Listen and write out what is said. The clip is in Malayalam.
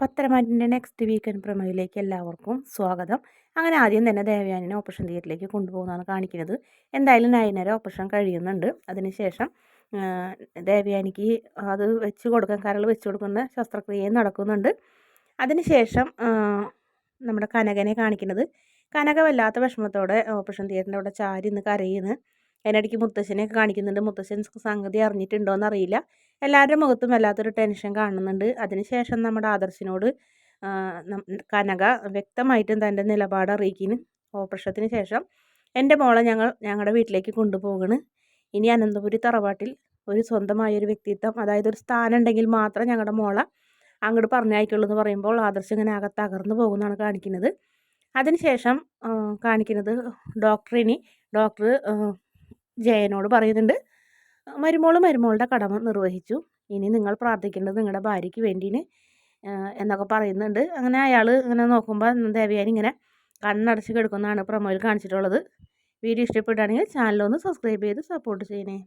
പത്തരമാറ്റിന്റെ നെക്സ്റ്റ് വീക്കെൻഡ് പ്രമേയിലേക്ക് എല്ലാവർക്കും സ്വാഗതം. അങ്ങനെ ആദ്യം തന്നെ ദേവയാനിനെ ഓപ്പറേഷൻ തിയേറ്ററിലേക്ക് കൊണ്ടുപോകുന്നതാണ് കാണിക്കുന്നത്. എന്തായാലും നയനര ഓപ്പറേഷൻ കഴിയുന്നുണ്ട്. അതിനുശേഷം ദേവയാനിക്ക് അത് വെച്ച് കൊടുക്കാൻ കരൾ വെച്ച് കൊടുക്കുന്ന ശസ്ത്രക്രിയയും നടക്കുന്നുണ്ട്. അതിനുശേഷം നമ്മുടെ കനകനെ കാണിക്കുന്നത്. കനക വല്ലാത്ത വിഷമത്തോടെ ഓപ്പറേഷൻ തിയേറ്ററിന്റെ അവിടെ ചാരി നിന്ന് കരയുന്നു. അതിനിടയ്ക്ക് മുത്തശ്ശനെയൊക്കെ കാണിക്കുന്നുണ്ട്. മുത്തശ്ശൻ സംഗതി അറിഞ്ഞിട്ടുണ്ടോ എന്നറിയില്ല എല്ലാവരുടെ മുഖത്തും വല്ലാത്തൊരു ടെൻഷൻ കാണുന്നുണ്ട്. അതിനുശേഷം നമ്മുടെ ആദർശിനോട് കനക വ്യക്തമായിട്ടും തന്റെ നിലപാട് അറിയിക്കുന്നു ഓപ്പറേഷത്തിന് ശേഷം എന്റെ മോളെ ഞങ്ങൾ ഞങ്ങളുടെ വീട്ടിലേക്ക് കൊണ്ടുപോകണ്. ഇനി അനന്തപുരി തറവാട്ടിൽ ഒരു സ്വന്തമായ ഒരു വ്യക്തിത്വം അതായത് ഒരു സ്ഥാനം ഉണ്ടെങ്കിൽ മാത്രം ഞങ്ങളുടെ മോളെ അങ്ങോട്ട് പറഞ്ഞയക്കുള്ളൂ എന്ന് പറയുമ്പോൾ ആദർശം ഇങ്ങനെ അകത്ത് തകർന്നു പോകുന്നതാണ് കാണിക്കുന്നത്. അതിനുശേഷം കാണിക്കുന്നത് ഡോക്ടറിനി ഡോക്ടർ ജയനോട് പറയുന്നുണ്ട്. മരുമോൾ മരുമോളുടെ കടമ നിർവഹിച്ചു. ഇനി നിങ്ങൾ പ്രാർത്ഥിക്കേണ്ടത് നിങ്ങളുടെ ഭാര്യയ്ക്ക് വേണ്ടിന് എന്നൊക്കെ പറയുന്നുണ്ട്. അങ്ങനെ അയാൾ ഇങ്ങനെ നോക്കുമ്പോൾ ദേവയാനി ഇങ്ങനെ കണ്ണടച്ച് കിടക്കുന്നതാണ് പ്രൊമോയിൽ കാണിച്ചിട്ടുള്ളത്. വീഡിയോ ഇഷ്ടപ്പെടുകയാണെങ്കിൽ ചാനലൊന്ന് സബ്സ്ക്രൈബ് ചെയ്ത് സപ്പോർട്ട് ചെയ്യണേ.